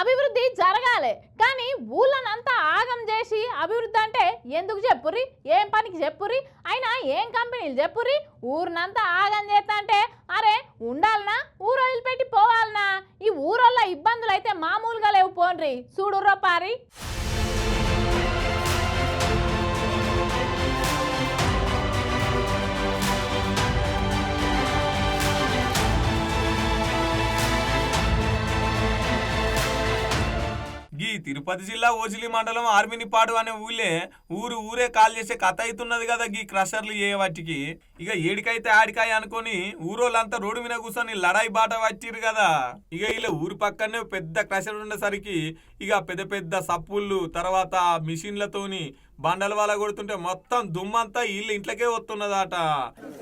అభివృద్ధి జరగాలి. కానీ ఊళ్ళనంతా ఆగం చేసి అభివృద్ధి అంటే ఎందుకు చెప్పుర్రి? ఏం పనికి చెప్పుర్రి? అయినా ఏం కంపెనీలు చెప్పుర్రి? ఊరినంతా ఆగం చేస్తా అంటే అరే ఉండాలనా? ఊరు వదిలిపెట్టి పోవాలనా? ఈ ఊరల్లో ఇబ్బందులు అయితే మామూలుగా లేవు పోన్రి. చూడుర్రో పారి. తిరుపతి జిల్లా ఓజిలి మండలం ఆర్మినిపాడు అనే ఊళ్ళే ఊరు ఊరే కాల్ చేసే కథ అవుతున్నది కదా ఈ క్రషర్లు ఏ వాటికి. ఇక ఏడికైతే ఆడికాయ అనుకొని ఊరోళ్ళంతా రోడ్డు మీద కూర్చొని లడాయి బాట వచ్చిరు కదా. ఇక ఇలా ఊరు పక్కనే పెద్ద క్రషర్ ఉండేసరికి ఇక పెద్ద పెద్ద సప్పుళ్ళు తర్వాత మిషన్లతోని బండల వల్ల కొడుతుంటే మొత్తం దుమ్మంతా ఇల్లు ఇంట్లోకే వస్తున్నదట.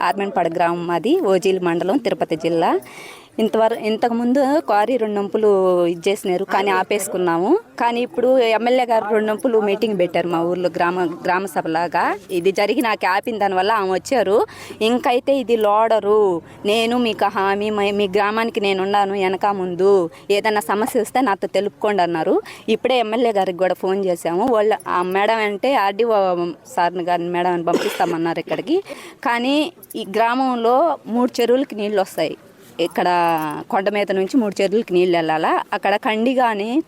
ఆర్మెన్పాడు గ్రామం అది ఓజీలు మండలం తిరుపతి జిల్లా. ఇంతవరకు ఇంతకుముందు క్వారీ రెండొంపులు ఇచ్చేసినారు కానీ ఆపేసుకున్నాము. కానీ ఇప్పుడు ఎమ్మెల్యే గారు రెండొంపులు మీటింగ్ పెట్టారు మా ఊర్లో గ్రామ గ్రామ సభలాగా. ఇది జరిగి నాకు ఆపిన దానివల్ల ఆమె వచ్చారు. ఇంకైతే ఇది లోడరు. నేను మీకు హామీ మీ- మీ గ్రామానికి నేను ఉన్నాను వెనక ముందు. ఏదైనా సమస్య వస్తే నాతో తెలుపుకోండి అన్నారు. ఇప్పుడే ఎమ్మెల్యే గారికి కూడా ఫోన్ చేశాము. వాళ్ళు ఆ మేడం అంటే ఆర్డీఓ సార్ని గారిని మేడం పంపిస్తామన్నారు ఇక్కడికి. కానీ ఈ గ్రామంలో మూడు చెరువులకి నీళ్ళు వస్తాయి. ఇక్కడ కొండ మీద నుంచి మూడు చెరువులకి నీళ్ళు వెళ్ళాలా? అక్కడ కండిగా అని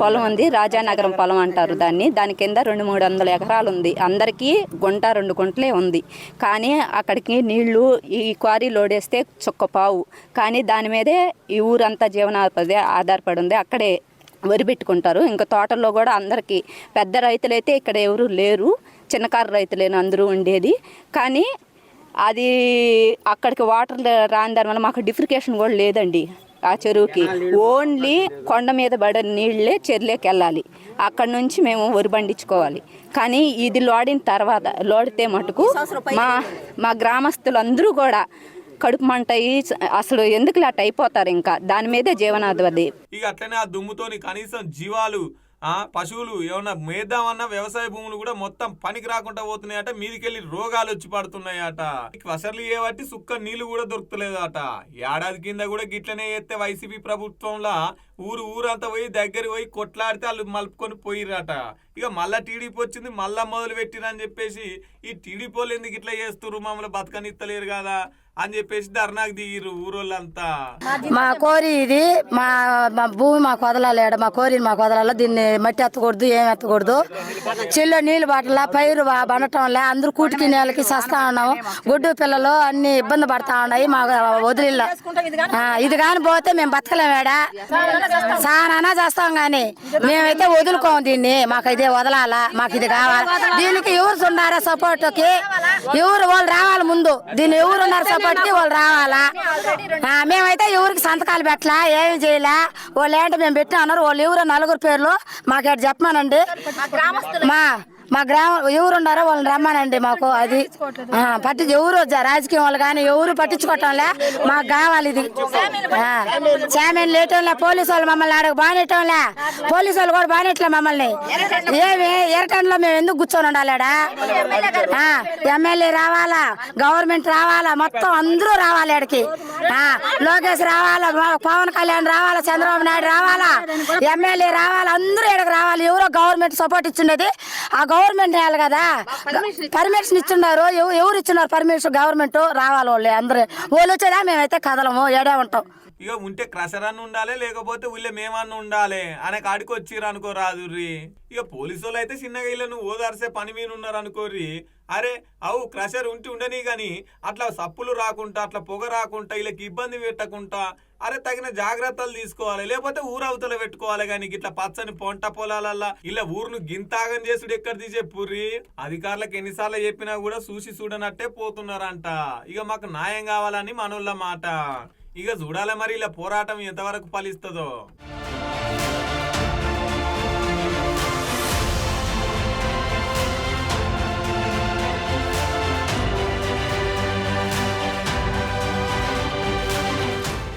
పొలం ఉంది రాజానగరం పొలం అంటారు దాన్ని. దాని కింద రెండు మూడు వందల ఎకరాలు ఉంది. అందరికీ గుంట రెండు గుంటలే ఉంది. కానీ అక్కడికి నీళ్ళు ఈ క్వారీ లోడేస్తే చుక్క పావు. కానీ దాని మీదే ఈ ఊరంతా జీవనోపాధి ఆధారపడి ఉంది. అక్కడే వరి పెట్టుకుంటారు. ఇంకా తోటల్లో కూడా అందరికీ పెద్ద రైతులైతే ఇక్కడ ఎవరు లేరు. చిన్నకారు రైతులేను అందరూ ఉండేది. కానీ అది అక్కడికి వాటర్ రాని దాని వల్ల మాకు డిఫ్రికేషన్ కూడా లేదండి ఆ చెరువుకి. ఓన్లీ కొండ మీద పడే నీళ్ళే చెరువులోకి వెళ్ళాలి. అక్కడ నుంచి మేము వరి పండించుకోవాలి. కానీ ఇది లోడిన తర్వాత లోడితే మటుకు మా మా గ్రామస్తులందరూ కూడా కడుపు మంట అసలు ఎందుకు అట్ అయిపోతారు ఇంకా? దాని మీదే జీవనాధిపతి ఇక అట్లనే ఆ దుమ్ముతోని కనీసం జీవాలు పశువులు ఏమన్నా మేద్దామన్నా వ్యవసాయ భూములు కూడా మొత్తం పనికి రాకుండా పోతున్నాయట మీదికెళ్ళి రోగాలు వచ్చి పడుతున్నాయట. వసర్లు ఏవట్టి సుక్క నీళ్ళు కూడా దొరుకుతలేదట. ఏడాది కింద కూడా గిట్లనే చేస్తే వైసీపీ ప్రభుత్వంలో ఊరు ఊరంతా పోయి దగ్గర పోయి కొట్లాడితే వాళ్ళు మలుపుకొని పోయిరట ఇక మళ్ళా టీడీపీ వచ్చింది మళ్ళా మొదలు పెట్టిరని చెప్పేసి ఈ టీడీపీ వాళ్ళు ఎందుకు ఇట్లా చేస్తున్నారు మమ్మల్ని బతకనిస్తలేరు కదా. అని చెప్పేసి ధర్నాకు దిగిరు ఊరోళ్ళంతా. మా కోరి ఇది మా మా భూమి మాకు వదలాలేడ మా కోరిని మాకు వదలాల దీన్ని మట్టి ఎత్తకూడదు ఏం ఎత్తకూడదు. చెల్లో నీళ్ళు బాటల పైరు బండటంలే అందరూ కూటికి నేలకి సస్తా ఉన్నాము గుడ్డు పిల్లలు అన్ని ఇబ్బంది పడతా ఉన్నాయి మా వదిలిల్ల. ఇది కానీ పోతే మేము బతకలేమేడ సానా చేస్తాం కానీ మేమైతే వదులుకోము దీన్ని మాకు ఇదే వదలాలా మాకు ఇది కావాలా. దీనికి ఎవరు ఉన్నారా సపోర్ట్కి ఎవరు వాళ్ళు రావాలి ముందు. దీన్ని ఎవరు ఉన్నారు సపోర్ట్కి వాళ్ళు రావాలా? మేమైతే ఎవరికి సంతకాలు పెట్టలా ఏమి చేయలే? వాళ్ళు ఏంటో మేము పెట్టా అన్నారు. వాళ్ళు ఎవరు నలుగురు పేర్లు మాకు చెప్పమానండి. మా మా గ్రామం ఎవరు ఉన్నారో వాళ్ళని రమ్మనండి మాకు అది పట్టి ఎవరు జ- రాజకీయం వాళ్ళు కానీ ఎవరు పట్టించుకోవటంలే? మాకు కావాలి ఇది. చామీన్ లేటంలే పోలీసు వాళ్ళు మమ్మల్ని ఆడకు బానేటంలే పోలీసు వాళ్ళు కూడా బానేట్లే మమ్మల్ని. ఏమి ఎరటంలో మేము ఎందుకు కూర్చొని ఉండాలాడా? ఆ, ఎమ్మెల్యే రావాలా గవర్నమెంట్ రావాలా మొత్తం అందరూ రావాలి ఆడికి. లోకేష్ రావాలా పవన్ కళ్యాణ్ రావాలా చంద్రబాబు నాయుడు రావాలా ఎమ్మెల్యే రావాలా అందరూ ఇక్కడికి రావాలి. ఎవరో గవర్నమెంట్ సపోర్ట్ ఇచ్చిండేది ఆ గవర్నమెంట్ వేయాలి కదా. పర్మిషన్ ఇచ్చున్నారు. ఎవ- ఎవరు ఇచ్చున్నారు పర్మిషన్ గవర్నమెంట్ రావాలి వాళ్ళు అందరూ. వాళ్ళు వచ్చేదా? మేమైతే కదలము. ఏడే ఉంటాం. ఇక ఉంటే క్రషర్ అన్న ఉండాలి లేకపోతే ఊళ్ళో మేమన్నా ఉండాలి అనే కాడికి వచ్చిర్రు అనుకో రాదుర్రి. ఇక పోలీసు వాళ్ళు అయితే చిన్నగా ఇళ్ళను ఓదార్సే పని మీద ఉన్నారు అనుకోర్రి. అరే అవు క్రషర్ ఉంటే ఉండని గాని అట్లా సప్పులు రాకుండా అట్లా పొగ రాకుండా వీళ్ళకి ఇబ్బంది పెట్టకుండా అరే తగిన జాగ్రత్తలు తీసుకోవాలి లేకపోతే ఊరవతల పెట్టుకోవాలి కానీ ఇట్లా పచ్చని పొంట పొలాలల్లా ఇలా ఊరును గింతాగం చేసుడు ఎక్కడ తీసే పుర్రి? అధికారులకు ఎన్నిసార్లు చెప్పినా కూడా చూసి చూడనట్టే పోతున్నారంట. ఇక మాకు న్యాయం కావాలని మనోళ్ళ మాట. ఇక చూడాలి మరి ఇలా పోరాటం ఎంతవరకు ఫలిస్తుందో.